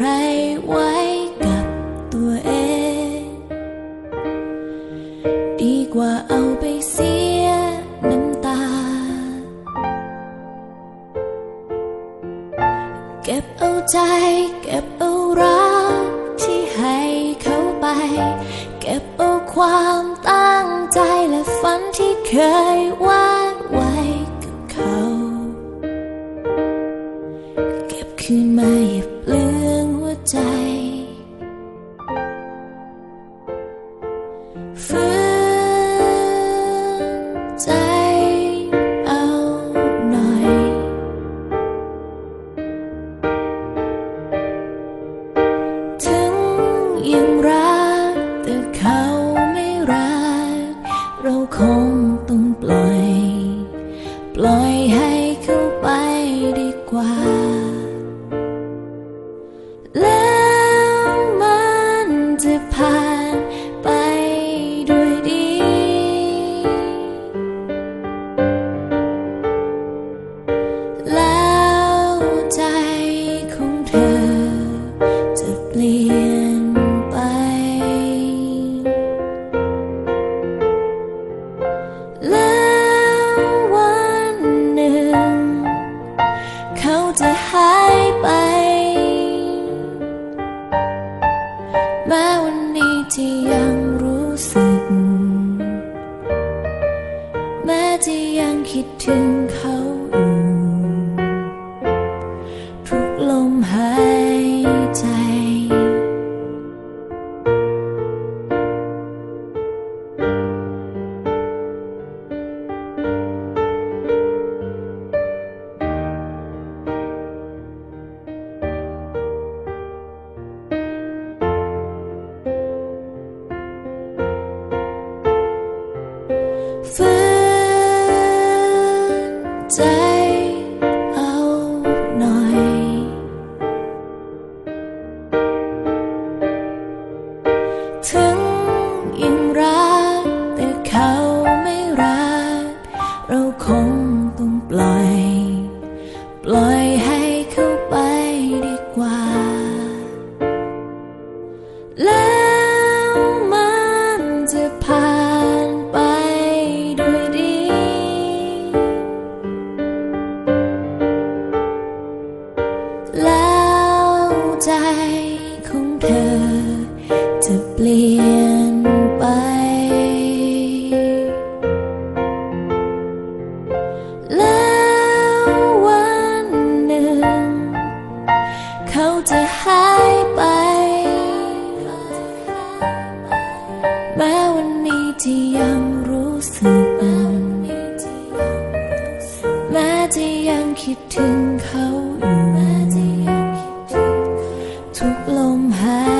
ใครไว้กับตัวเอง ดีกว่าเอาไปเสียน้ำตา เก็บเอาใจ เก็บเอารักที่ให้เขาไป เก็บเอาความตั้งใจและฝันที่เคยวาดไว้กับเขา เก็บคืนมาอย่าเปลือ ใจฝืนใจเอาหน่อย ถึงยังรักแต่เขาไม่รัก เราคง คิดถึงเขา ถึง แล้ววันหนึ่ง เขาจะหายไป แม้วันนี้ที่ยังรู้สึกแม้จะยังคิดถึงเขาอยู่ทุกลมหาย